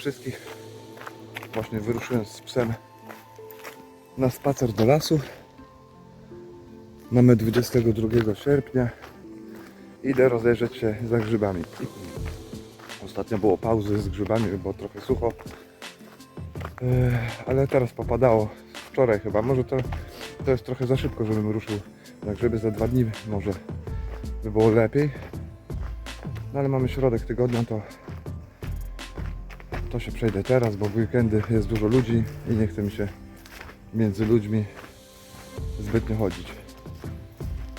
wszystkich. Właśnie wyruszyłem z psem na spacer do lasu. Mamy 22 sierpnia. Idę rozejrzeć się za grzybami. Ostatnio było pauzy z grzybami, bo trochę sucho. Ale teraz popadało. Wczoraj chyba. Może to, to jest trochę za szybko, żebym ruszył na grzyby. Za dwa dni może by było lepiej. No ale mamy środek tygodnia, to to się przejdę teraz, bo w weekendy jest dużo ludzi i nie chce mi się między ludźmi zbytnio chodzić.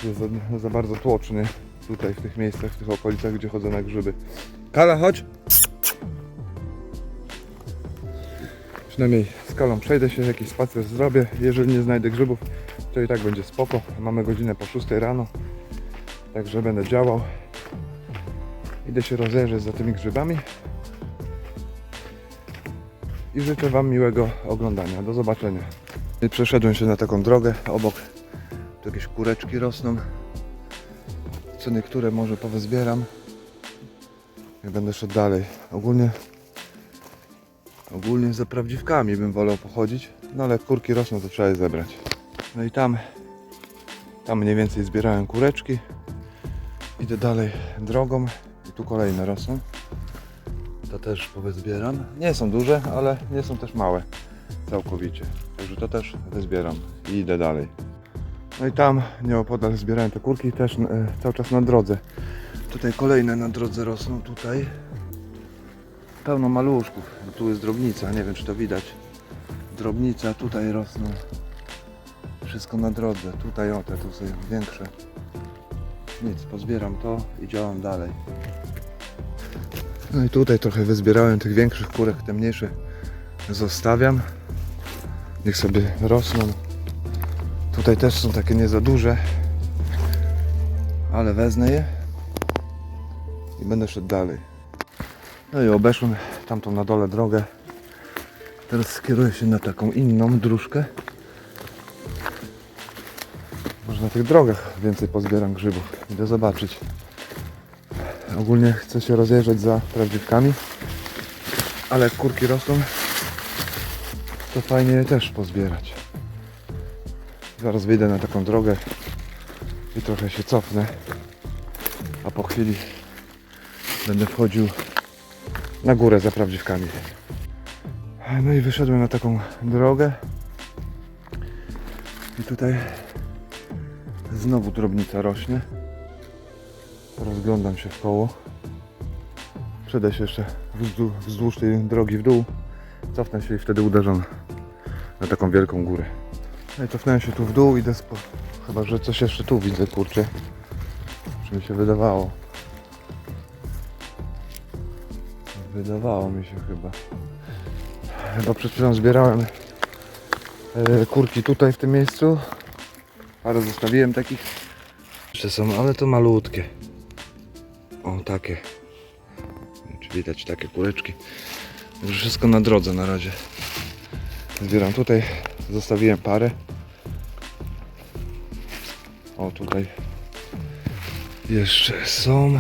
Jest za, za bardzo tłoczny tutaj w tych miejscach, w tych okolicach, gdzie chodzę na grzyby. Kala, chodź! Przynajmniej z Kalą przejdę się, jakiś spacer zrobię. Jeżeli nie znajdę grzybów, to i tak będzie spoko. Mamy godzinę po 6 rano, także będę działał. Idę się rozejrzeć za tymi grzybami. I życzę Wam miłego oglądania. Do zobaczenia. I przeszedłem się na taką drogę. Obok tu jakieś kureczki rosną. Co niektóre może powyzbieram. I będę szedł dalej. Ogólnie ogólnie za prawdziwkami bym wolał pochodzić. No ale kurki rosną to trzeba je zebrać. No i tam tam mniej więcej zbierałem kureczki. Idę dalej drogą i tu kolejne rosną. To też powyzbieram. Nie są duże, ale nie są też małe całkowicie. Także to też wyzbieram i idę dalej. No i tam nieopodal zbierałem te kurki też e, cały czas na drodze. Tutaj kolejne na drodze rosną tutaj. Pełno maluszków. Tu jest drobnica, nie wiem czy to widać. Drobnica, tutaj rosną. Wszystko na drodze. Tutaj o te tu są większe. Nic, pozbieram to i działam dalej. No i tutaj trochę wyzbierałem tych większych kurek, te mniejsze zostawiam. Niech sobie rosną. Tutaj też są takie nie za duże, ale wezmę je i będę szedł dalej. No i obeszłem tamtą na dole drogę. Teraz skieruję się na taką inną dróżkę. Może na tych drogach więcej pozbieram grzybów. Idę zobaczyć. Ogólnie chcę się rozjeżdżać za prawdziwkami, ale jak kurki rosną, to fajnie je też pozbierać. Zaraz wyjdę na taką drogę i trochę się cofnę, a po chwili będę wchodził na górę za prawdziwkami. No i wyszedłem na taką drogę i tutaj znowu drobnica rośnie. Rozglądam się w koło. Przejdę się jeszcze wzdłuż, tej drogi w dół. Cofnę się i wtedy uderzę na- na taką wielką górę. No i cofnąłem się tu w dół, idę spo... Chyba, że coś jeszcze tu widzę, kurczę. Czy mi się wydawało. Wydawało mi się chyba. Chyba przed chwilą zbierałem e, kurki tutaj w tym miejscu. Parę zostawiłem takich. Jeszcze są, ale to malutkie. O, takie. Czy widać takie kuleczki. Także wszystko na drodze na razie. Zbieram tutaj. Zostawiłem parę. O, tutaj jeszcze są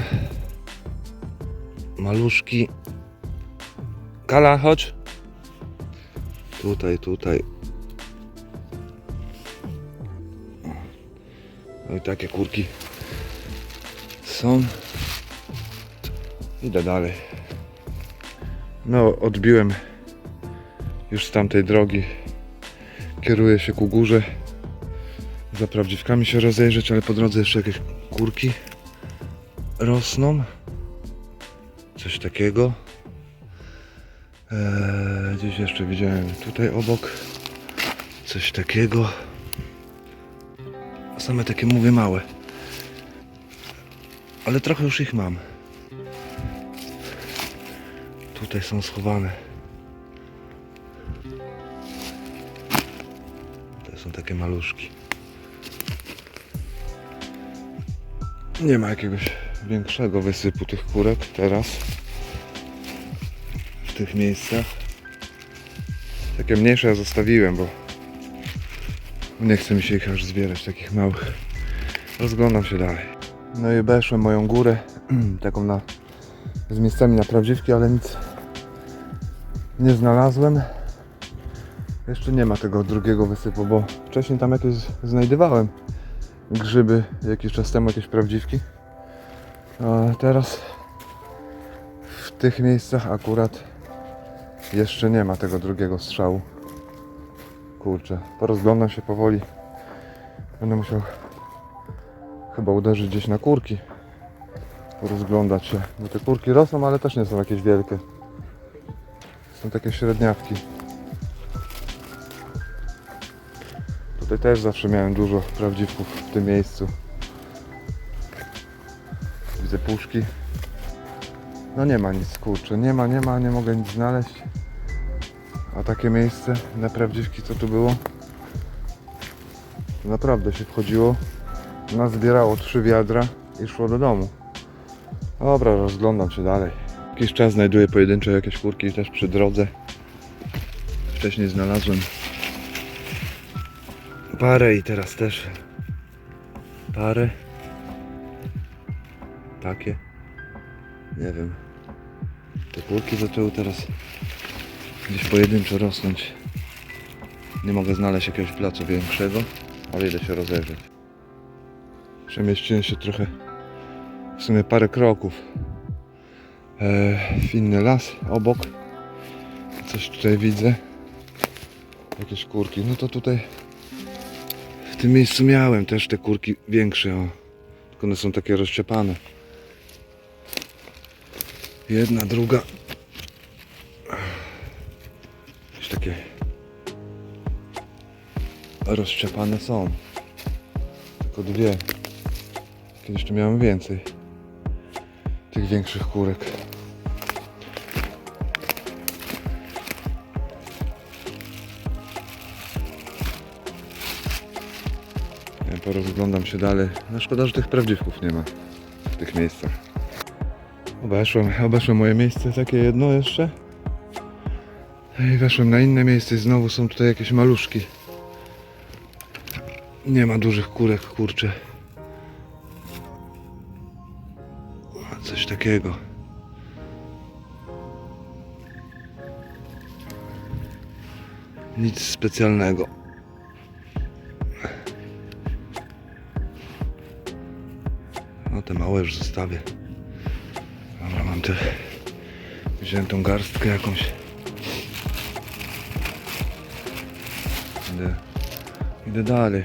maluszki. Kala, chodź. Tutaj, tutaj. No i takie kurki są. Idę dalej. No, odbiłem już z tamtej drogi. Kieruję się ku górze. Za prawdziwkami się rozejrzeć, ale po drodze jeszcze jakieś kurki rosną. Coś takiego. Eee, gdzieś jeszcze widziałem tutaj obok coś takiego. Same takie mówię małe. Ale trochę już ich mam. Tutaj są schowane. To są takie maluszki. Nie ma jakiegoś większego wysypu tych kurek teraz. W tych miejscach. Takie mniejsze ja zostawiłem, bo nie chce mi się ich aż zbierać, takich małych. Rozglądam się dalej. No i obeszłem moją górę, taką na, z miejscami na prawdziwki, ale nic, nie znalazłem. Jeszcze nie ma tego drugiego wysypu, bo wcześniej tam jakieś znajdowałem grzyby jakiś czas temu, jakieś prawdziwki. A teraz w tych miejscach akurat jeszcze nie ma tego drugiego strzału. Kurczę, porozglądam się powoli. Będę musiał chyba uderzyć gdzieś na kurki. Porozglądać się. Bo te kurki rosną, ale też nie są jakieś wielkie. Są takie średniawki. Tutaj też zawsze miałem dużo prawdziwków w tym miejscu. Widzę puszki. No nie ma nic, kurczę, nie ma, nie ma, nie mogę nic znaleźć. A takie miejsce na prawdziwki, co tu było? Naprawdę się wchodziło, nazbierało trzy wiadra i szło do domu. Dobra, rozglądam się dalej. Jakiś czas znajduję pojedyncze jakieś kurki też przy drodze. Wcześniej znalazłem parę i teraz też parę. Takie. Nie wiem. Te kurki zaczęły teraz gdzieś pojedynczo rosnąć. Nie mogę znaleźć jakiegoś placu większego, ale idę się rozejrzeć. Przemieściłem się trochę, w sumie parę kroków w inny las obok. Coś tutaj widzę. Jakieś kurki. No to tutaj w tym miejscu miałem też te kurki większe. O. Tylko one są takie rozszczepane. Jedna, druga. Jakieś takie rozszczepane są. Tylko dwie. Kiedyś tu miałem więcej tych większych kurek. Porozglądam się dalej. No szkoda, że tych prawdziwków nie ma w tych miejscach. Obeszłem, obeszłem moje miejsce, takie jedno jeszcze. I weszłem na inne miejsce i znowu są tutaj jakieś maluszki. Nie ma dużych kurek, kurczę. Coś takiego. Nic specjalnego. No te małe już zostawię. Dobra, mam te... Wziąłem tą garstkę jakąś. Idę, idę dalej.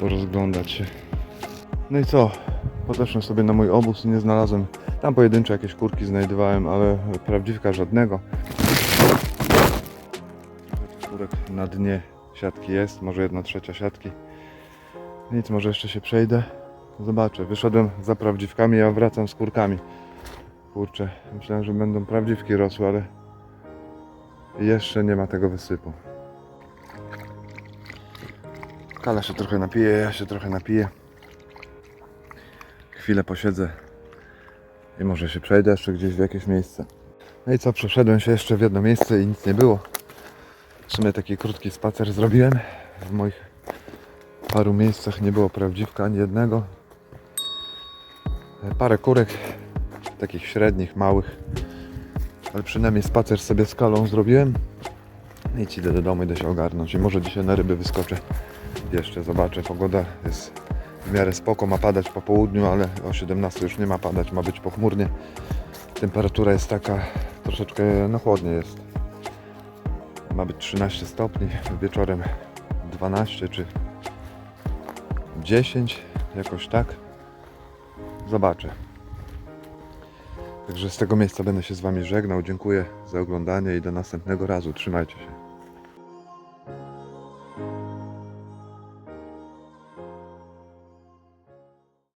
Porozglądać się. No i co? Podeszłem sobie na mój obóz i nie znalazłem. Tam pojedyncze jakieś kurki znajdowałem, ale prawdziwka żadnego. Kurek na dnie siatki jest, może jedna trzecia siatki. Nic, może jeszcze się przejdę. Zobaczę. Wyszedłem za prawdziwkami, a wracam z kurkami. Kurczę, myślałem, że będą prawdziwki rosły, ale jeszcze nie ma tego wysypu. Kala się trochę napije, ja się trochę napiję. Chwilę posiedzę i może się przejdę jeszcze gdzieś w jakieś miejsce. No i co, przeszedłem się jeszcze w jedno miejsce i nic nie było. W sumie taki krótki spacer zrobiłem. W moich paru miejscach nie było prawdziwka ani jednego. Parę kurek, takich średnich, małych. Ale przynajmniej spacer sobie z kalą zrobiłem. I ci idę do domu, idę się ogarnąć. I może dzisiaj na ryby wyskoczę. Jeszcze zobaczę. Pogoda jest w miarę spoko. Ma padać po południu, ale o 17 już nie ma padać. Ma być pochmurnie. Temperatura jest taka troszeczkę, no chłodnie jest. Ma być 13 stopni. Wieczorem 12 czy 10. Jakoś tak. Zobaczę. Także z tego miejsca będę się z Wami żegnał. Dziękuję za oglądanie i do następnego razu. Trzymajcie się.